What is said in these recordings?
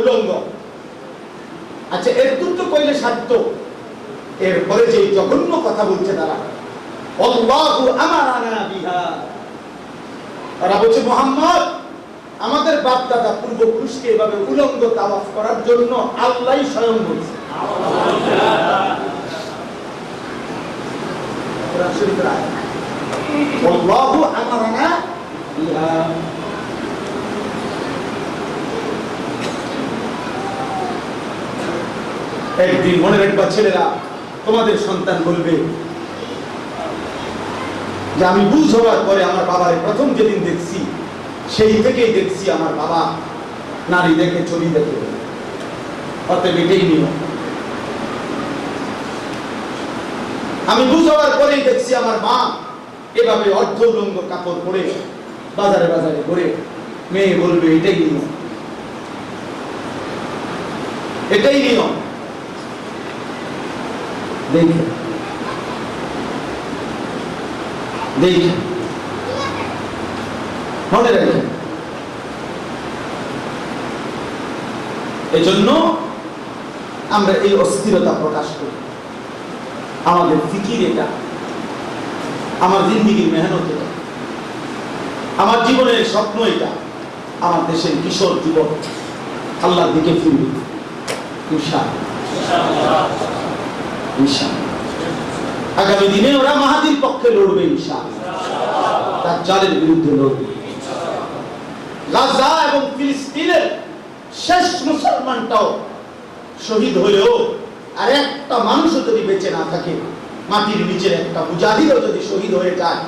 উলঙ্গ। আচ্ছা এর তো কইলে সাধ্য? এরপরে যে জঘন্য কথা বলছে তারা তারা বলছে, মোহাম্মদ, আমাদের বাপ দাদা পূর্বপুরুষকে এভাবে উলঙ্গ তাওয়াফ করার জন্য আল্লাহ স্বয়ং বলছে। বিহা। একদিন মনে রাখবা, ছেলেরা, তোমাদের সন্তান বলবে যে আমি বুঝ হওয়ার পরে আমার বাবার প্রথম যেদিন দেখছি, সেই থেকেই দেখছি আমার বাবা নারী দেখে, ছবি দেখে। অতএব এটাই নিয়ম। আমি বুঝ হওয়ার পরেই দেখছি আমার মা এভাবে অর্ধ উলঙ্গ কাপড় পরে, বাজারে বাজারে ঘুরে মেয়ে বলবে, এটাই নিয়ম। এটাই নিয়ম। দেখে। দেখে। মনে জন্য আমরা এই অস্থিরতা প্রকাশ করি। আমাদের ফিকির এটা। আমার জিন্দিগির মেহনত এটা। আমার জীবনের স্বপ্ন এটা। আমার দেশের কিশোর যুবক আল্লাহর দিকে ফিরবে। ইনশাআল্লাহ। আগামী দিনে ওরা মাহাদির পক্ষে লড়বে ইনশাআল্লাহ তার জালের বিরুদ্ধে লড়বে গাজা এবং ফিলিস্তিনের শেষ মুসলমানটাও শহীদ হলেও আর একটা মানুষও যদি বেঁচে না থাকে, মাটির নিচের একটা মুজাহিদও যদি শহীদ হয়ে যায়,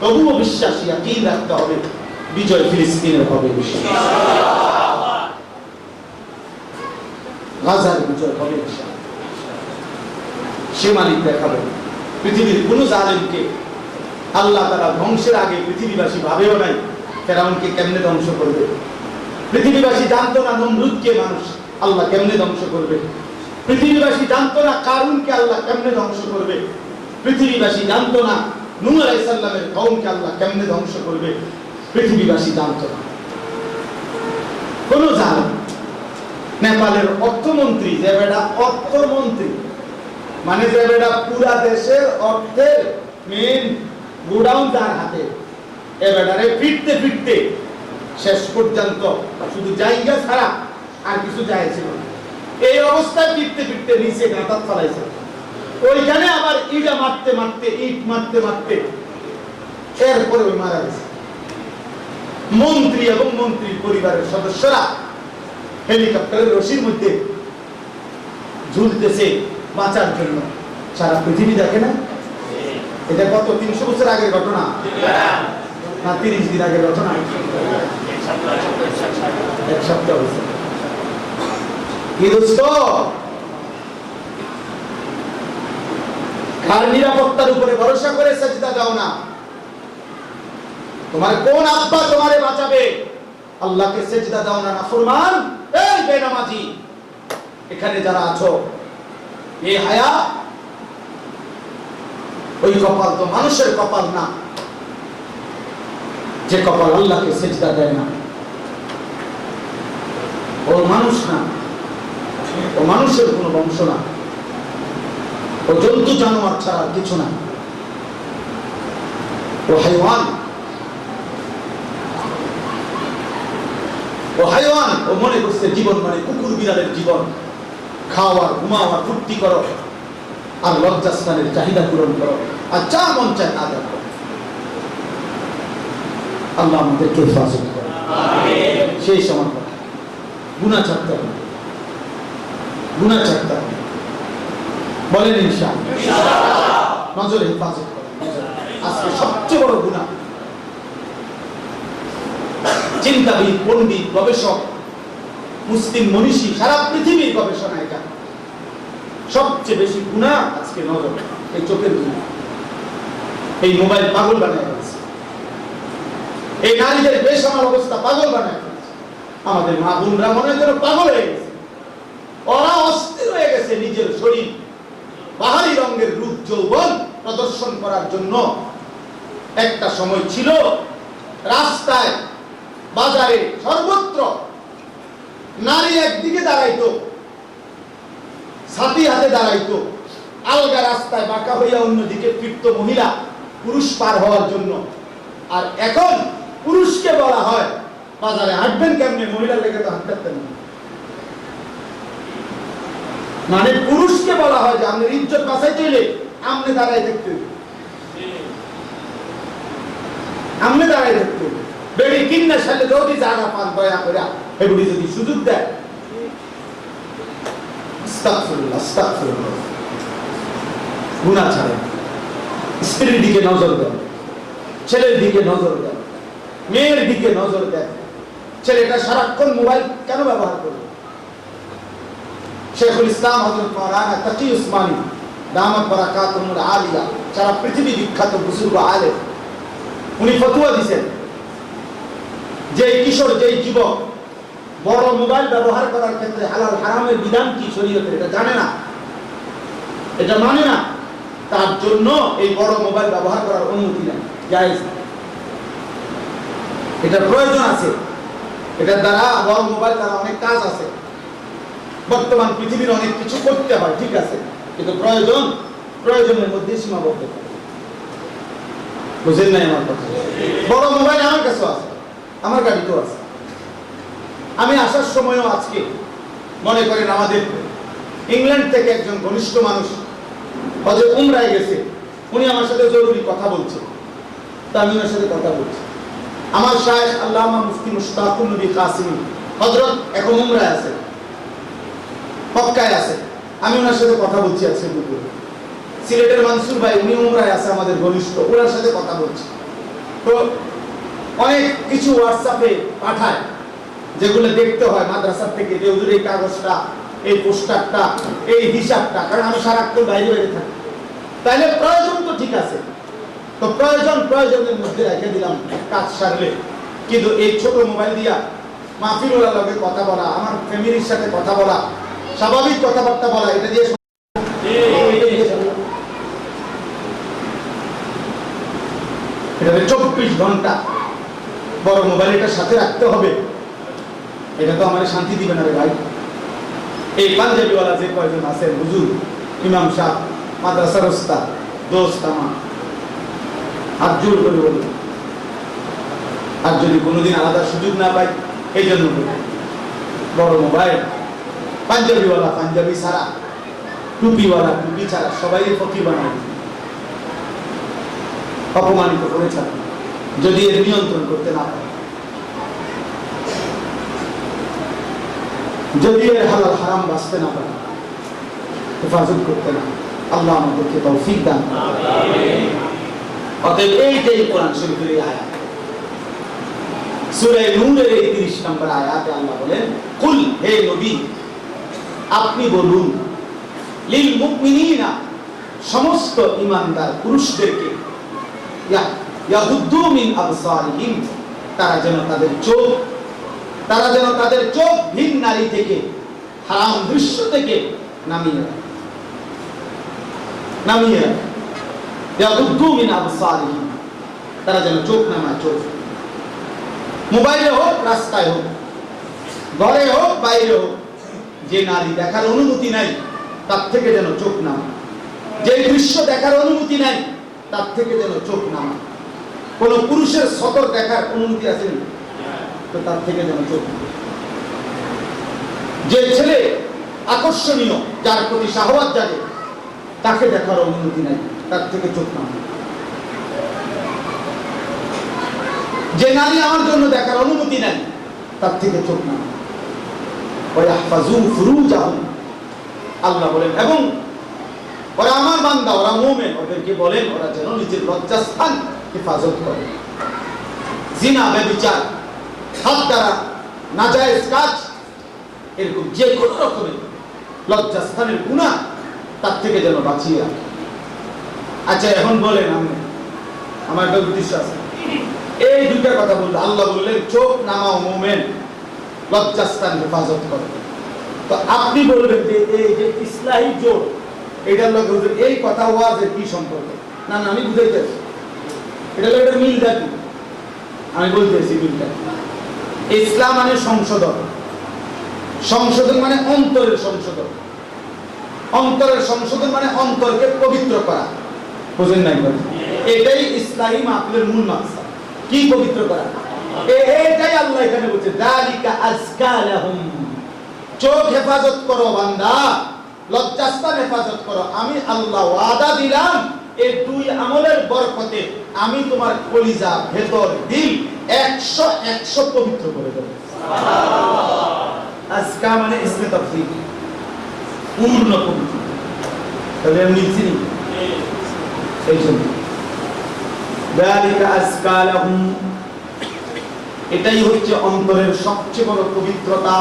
তবুও বিশ্বাসী কি রাখতে হবে, বিজয় ফিলিস্তিনের হবে। গাজার বিজয় হবে ইনশাআল্লাহ। সে মালিক দেখাবে পৃথিবীর কোন জালেমকে আল্লাহ তারা ধ্বংসের আগে পৃথিবীবাসী ভাবেও নাই, ফেরাউনকে কেমনে ধ্বংস করবে? পৃথিবীবাসী জানতো না নমরুদকে মানুষ আল্লাহ কেমনে ধ্বংস করবে? পৃথিবীবাসী জানতো না কারুনকে আল্লাহ কেমনে ধ্বংস করবে? পৃথিবীবাসী জানতো না নূহ আলাইসাল্লামের কওমকে আল্লাহ কেমনে ধ্বংস করবে? পৃথিবীবাসী জানতো না। কোন জালেম নেপালের অর্থমন্ত্রী যে বেটা অর্থমন্ত্রী মানে যে বেটা পুরা দেশের অর্থের মেন গোডাউন তার হাতে। এ বেটারে ফিরতে ফিরতে শেষ পর্যন্ত শুধু জায়গা ছাড়া আর কিছু যায় ছিল এই অবস্থায় ফিরতে ফিরতে নিচে গাঁতার ফলাইছে ওইখানে আবার ইটা মারতে মারতে, ইট মারতে মারতে এরপরে ওই মারা গেছে। মন্ত্রী এবং মন্ত্রীর পরিবারের সদস্যরা হেলিকপ্টারের রশির মধ্যে ঝুলতেছে। বাঁচার জন্য। সারা পৃথিবী দেখে না? এটা কত, তিনশো বছর আগের ঘটনা? না, তিরিশ দিন আগের ঘটনা? এক সপ্তাহ কি দোস্ত? কার নিরাপত্তার উপরে ভরসা করে দাও না? তোমার কোন আব্বা তোমারে বাঁচাবে? আল্লাহকে সেজদা দাও না নাফরমান এই বেনামাজি, এখানে যারা আছো এই হায়া ওই কপাল তো মানুষের কপাল না। যে কপাল আল্লাহকে সেজদা দেয় না। ও মানুষ না। ও মানুষের কোনো বংশ না। ও জন্তু জানোয়ার ছাড়া কিছু না। ও হাইওয়ান। ও হাইওয়ান। ও মনে করছে জীবন মানে কুকুর বিড়ালের জীবন। খাওয়ার ঘুমাওয়ার ফুর্তি করো। আর লজ্জাস্থানের চাহিদা পূরণ করো। আর যা মন চায় তা দেখো আল্লাহ আমাদেরকে হেফাজত করে। সেই সময় গুণা ছাড়তে হবে গুণা ছাড়তে হবে বলেন ইনশা নজরে হেফাজত করে। আজকে সবচেয়ে বড় গুণা। চিন্তাবিদ পণ্ডিত গবেষক মুসলিম মনীষী সারা পৃথিবীর গবেষণা এটা সবচেয়ে বেশি গুণা আজকে নজর এই চোখের গুণা এই মোবাইল পাগল বানায় ফেলছে। এই নারীদের বেশ আমার অবস্থা পাগল বানায় আমাদের মা বোনরা মনে যেন পাগল হয়ে গেছে। ওরা অস্থির হয়ে গেছে নিজের শরীর। বাহারি রঙের রূপ যৌবন প্রদর্শন করার জন্য। একটা সময় ছিল, রাস্তায়, বাজারে সর্বত্র নারী একদিকে দাঁড়াইতো ছাতি হাতে দাঁড়াইতো, আলগা রাস্তায় বাঁকা হইয়া অন্যদিকে ফিরত মহিলা, পুরুষ পার হওয়ার জন্য আর এখন পুরুষকে বলা হয়, বাজারে হাঁটবেন কেমনে মহিলার লেগে তো হাঁটতেন মানে পুরুষকে বলা হয় যে আপনি ইজ্জত বাসায় চলে আমনে দাঁড়াই দেখতে। আমনে দাঁড়াই দেখতে। বেড়ি কিন্না সালে যদি জায়গা পান, দয়া করে এগুলি যদি সুযোগ দেয়। স্ত্রীর দিকে নজর ছেলের দিকে নজর দেন মেয়ের দিকে নজর দেন ছেলেটা সারাক্ষণ মোবাইল কেন ব্যবহার করবে শেখুল ইসলাম হজরত আলিয়া সারা পৃথিবী বিখ্যাত উনি ফতুয়া দিছেন যে কিশোর যেই যুবক বড় মোবাইল ব্যবহার করার ক্ষেত্রে হালাল হারামের বিধান কি শরীয়তের? এটা জানে না। এটা মানে না। তার জন্য এই বড় মোবাইল ব্যবহার করার অনুমতি নেই। জায়েজ এটা প্রয়োজন আছে। এটার দ্বারা বড় মোবাইল দ্বারা অনেক কাজ আছে। বর্তমান পৃথিবীর অনেক কিছু করতে হয়, ঠিক আছে। কিন্তু প্রয়োজন, প্রয়োজনের মধ্যে সীমাবদ্ধ বুঝেন নাই আমার কথা? বড় মোবাইল আমার কাছেও আছে। আমার গাড়িতেও আছে। আমি আসার সময়ও আজকে মনে করেন আমাদের ইংল্যান্ড থেকে একজন ঘনিষ্ঠ মানুষ হজে উমরায় গেছে। উনি আমার সাথে জরুরি কথা বলছে। তা আমি ওনার সাথে কথা বলছি। আমার শায়েখ আল্লামা মুফতি মুশতাকুল নবী কাসিমি হযরত এখন উমরায় আছে। মক্কায় আছে। আমি ওনার সাথে কথা বলছি আজকে দুপুরে। সিলেটের মানসুর ভাই, উনি উমরায় আছে আমাদের ঘনিষ্ঠ। ওনার সাথে কথা বলছি। তো অনেক কিছু হোয়াটসঅ্যাপে পাঠায়। যেগুলো দেখতে হয় মাদ্রাসা থেকে যে হুজুর এই কাগজটা এই পোস্টারটা এই হিসাবটা কারণ আমি সারাক্ষণ বাইরে বাইরে থাকি। তাহলে প্রয়োজন তো ঠিক আছে। তো প্রয়োজন প্রয়োজনের মধ্যে রেখে দিলাম কাজ সারলে। কিন্তু এই ছোট মোবাইল দিয়া মাহফিলুল্লাহ লগে কথা বলা আমার ফ্যামিলির সাথে কথা বলা স্বাভাবিক কথাবার্তা বলা এটা দিয়ে এটা চব্বিশ ঘণ্টা। বড় মোবাইল সাথে রাখতে হবে। এটা তো আমার শান্তি দিবে না রে ভাই। এই পাঞ্জাবিওয়ালা যে কয়জন আছেন হুজুর, ইমাম সাহ মাদ্রাসার ওস্তাদ, দোস্ত আমার। হাত জোর করে বলুন। আর যদি কোনোদিন আলাদা সুযোগ না পাই, এই জন্য বড় মোবাইল। পাঞ্জাবিওয়ালা, পাঞ্জাবি ছাড়া, টুপিওয়ালা, টুপি ছাড়া সবাই ফকির বানায়। অপমানিত করে ছাড়া যদি এর নিয়ন্ত্রণ করতে না পারে। যদি এর হালাল হারাম বাঁচতে না পারে হেফাজত করতে না আল্লাহ আমাদেরকে তৌফিক দান। অতএব এইটাই কোরআন শরীফের আয়াত সূরা নূরের এই 30 নম্বর আয়াতে আল্লাহ বলেন কুল হে নবী আপনি বলুন লিল মুমিনিনা সমস্ত ইমানদার পুরুষদেরকে ইয়া- ইয়াগুদ্দু মিন আবসারিহিম তারা যেন তাদের চোখ তারা যেন তাদের চোখ ভিন নারী থেকে, হারাম দৃশ্য থেকে নামিয়ে নামিয়ে তারা যেন চোখ নামায় চোখ। মোবাইলে হোক, রাস্তায় হোক, ঘরে হোক, বাইরে হোক, যে নারী দেখার অনুমতি নাই, তার থেকে যেন চোখ নামায় যে দৃশ্য দেখার অনুমতি নাই, তার থেকে যেন চোখ নামায় কোন পুরুষের সতর দেখার অনুমতি আছে? তো তার থেকে যেন চোখ যে ছেলে আকর্ষণীয়, যার প্রতি শাহবাদ জাগে, তাকে দেখার অনুমতি নাই, তার থেকে চোখ নামায় যে নারী আমার জন্য দেখার অনুমতি নেন তার থেকে চোখ না আল্লাহ বলেন, এবং ওরা আমার বান্দা, ওরা মুমিন, ওদেরকে বলেন, ওরা যেন নিজের লজ্জাস্থান হেফাজত করে। জিনা ব্যভিচার হাত দ্বারা নাজায়েজ কাজ, এরকম যে কোনো রকমের লজ্জাস্থানের গুণা তার থেকে যেন বাঁচিয়ে আচ্ছা এখন বলেন আমি, আমার একটা উদ্দেশ্য আছে। এই দুইটা কথা বলল আল্লাহ বললেন, চোখ নামাও মোমেন, লজ্জাস্থান হেফাজত করে। তো আপনি বলবেন যে এই যে ইসলাহী জোর এটার হুজুর, এই কথা ওয়াজের কি সম্পর্ক? না না, আমি বুঝাইতেছি। এটা একটা মিল দেখি আমি বলতেছি মিলটা। ইসলাম মানে সংশোধন। সংশোধন মানে অন্তরের সংশোধন। অন্তরের সংশোধন মানে অন্তরকে পবিত্র করা। বুঝেন নাই? এটাই ইসলামী মাকলের মূল মাকসাদ। কি পবিত্র করা? এটাই আল্লাহ এখানে বলছে, দালিকা আজকা লাহুম চোখ হেফাজত করো বান্দা, লজ্জাস্থান হেফাজত করো। আমি আল্লাহ ওয়াদা দিলাম এই দুই আমলের বরকতে আমি তোমার কলিজা ভেতর দিল একশো একশো পবিত্র করে দেবো আজকা মানে ইসমে তফসিল পূর্ণ পবিত্র তাহলে আমি নিচ্ছি নি? সেই জন্য ذلك أزكى لهم এটাই হচ্ছে অন্তরের সবচেয়ে বড় পবিত্রতা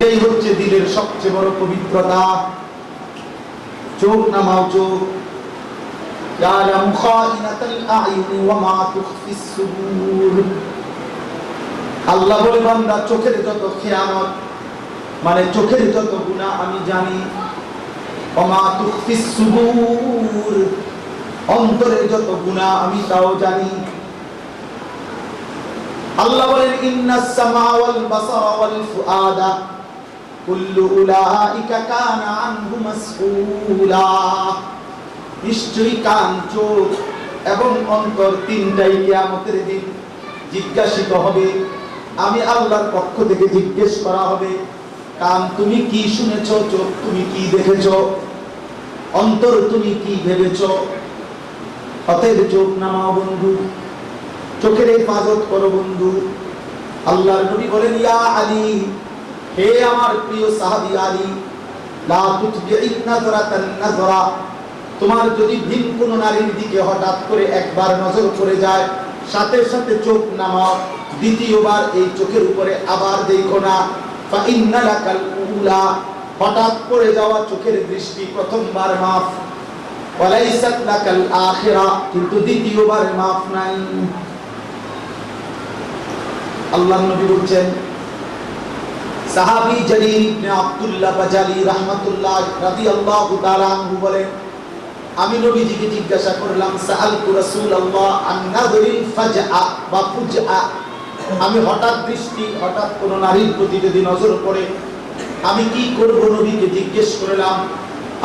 এটাই হচ্ছে দিলের সবচেয়ে বড় পবিত্রতা চোখ নামাও চোখ يعلم خائنة الأعين وما تخفي الصدور আল্লাহ বলে বান্দা চোখের যত খেয়ানত মানে চোখের যত গুণা আমি জানি অমা তুখফিস সুদূর অন্তরের যত গুণা আমি তাও জানি আল্লাহ বলেন ইন্নাস সামা ওয়াল বাসারা ওয়াল ফুআদা কুল্লু উলাইকা কানা আনহু মাসউলা নিশ্চয়ই কান, চোখ এবং অন্তর তিনটাই কিয়ামতের দিন জিজ্ঞাসিত হবে। আমি আল্লাহর পক্ষ থেকে জিজ্ঞেস করা হবে, কান তুমি কি শুনেছ, চোখ তুমি কি দেখেছ, অন্তর তুমি কি ভেবেছ? অতএব চোখ নামাও বন্ধু, চোখের হেফাজত করো বন্ধু। আল্লাহর নবী বলেন, ইয়া আলী, হে আমার প্রিয় সাহাবী আলী, লা তুতবি'in নাযরাতান নাযরা। তোমার যদি ভিন কোন নারীর দিকে হঠাৎ করে একবার নজর পড়ে যায়, সাথে সাথে চোখ নামাও, দ্বিতীয়বার এই চোখের উপরে আবার দেখো না। হঠাৎ পড়ে যাওয়া চোখের দৃষ্টি প্রথমবার মাফ। কিন্তু দ্বিতীয়বার মাফ নাই। আল্লাহ সাহাবী বলেন আমি নবীজিকে জিজ্ঞাসা করলাম, সাআলতু রাসূলুল্লাহ আন নাযরিল ফাজআ বা ফুজআ? আমি হঠাৎ দৃষ্টি, হঠাৎ কোন নারীর প্রতি যদি নজর পড়ে, আমি কি করব নবীকে জিজ্ঞেস করলাম।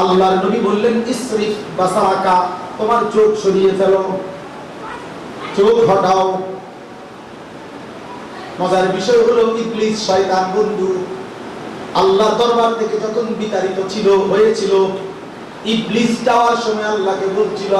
আল্লাহর নবী বললেন, ইসরিফ বাসারাকা, তোমার চোখ সরিয়ে ফেলো, চোখ হটাও। মজার বিষয় হলো, ইবলিস, শয়তান, বন্ধু, আল্লাহর দরবার থেকে যখন বিতাড়িত ছিল, হয়েছিল ইবলিস যাওয়ার সময় আল্লাহকে বলছিল